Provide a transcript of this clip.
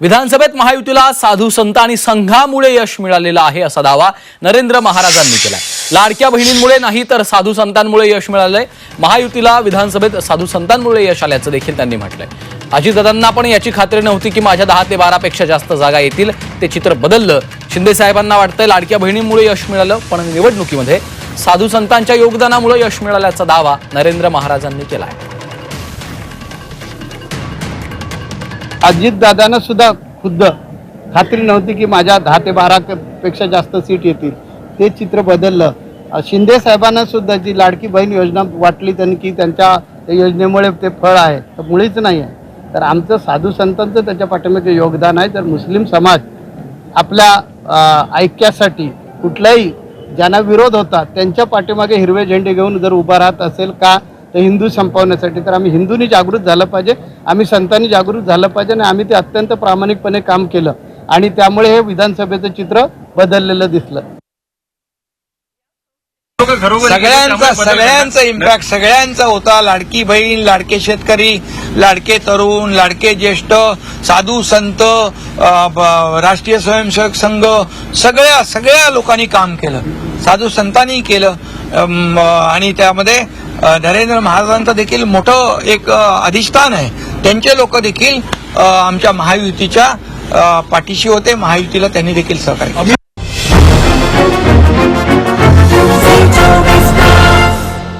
विधानसभेत महायुतीला साधू संत आणि संघामुळे यश मिळालेलं आहे असा दावा नरेंद्र महाराजांनी केला लाडक्या बहिणींमुळे नाही तर साधू संतांमुळे यश मिळालंय. महायुतीला विधानसभेत साधू संतांमुळे यश आल्याचं देखील त्यांनी म्हटलंय. अजितदादांना पण याची खात्री नव्हती की माझ्या दहा ते बारापेक्षा जास्त जागा येतील. ते चित्र बदललं. शिंदे साहेबांना वाटतंय लाडक्या बहिणींमुळे यश मिळालं पण निवडणुकीमध्ये साधू संतांच्या योगदानामुळे यश मिळाल्याचा दावा नरेंद्र महाराजांनी केला आहे अजितदादांना सुद्धा खुद्द. खात्री नव्हती की माझ्या दहा ते बारा पेक्षा जास्त सीट येतील. ते चित्र बदललं. शिंदे साहेबांना सुद्धा जी लाडकी बहीण योजना वाटली त्यांनी की त्यांच्या त्या योजनेमुळे ते फळ आहे तर मुळीच नाही आहे. तर आमचं साधू संतांचं त्याच्या पाठीमागे योगदान आहे. तर मुस्लिम समाज आपल्या ऐक्यासाठी कुठलाही ज्यांना विरोध होता त्यांच्या पाठीमागे हिरवे झेंडे घेऊन जर उभा राहत असेल का तर हिंदू संपवण्यासाठी. तर आम्ही हिंदूंनी जागृत झालं पाहिजे आम्ही संतांनी जागृत झालं पाहिजे आणि आम्ही ते अत्यंत प्रामाणिकपणे काम केलं. आणि त्यामुळे हे विधानसभेचं चित्र बदललेलं दिसलं. सगळ्यांचा सगळ्यांचा इम्पॅक्ट सगळ्यांचा होता. लाडकी बहीण लाडके शेतकरी लाडके तरुण लाडके ज्येष्ठ साधू संत राष्ट्रीय स्वयंसेवक संघ सगळ्या सगळ्या लोकांनी काम केलं. साधू संतांनी केलं. आणि त्यामध्ये नरेंद्र महाराजांचं देखील मोठं एक अधिष्ठान आहे. त्यांचे लोक देखील आमच्या महायुतीच्या पाठीशी होते. महायुतीला त्यांनी देखील सहकार्य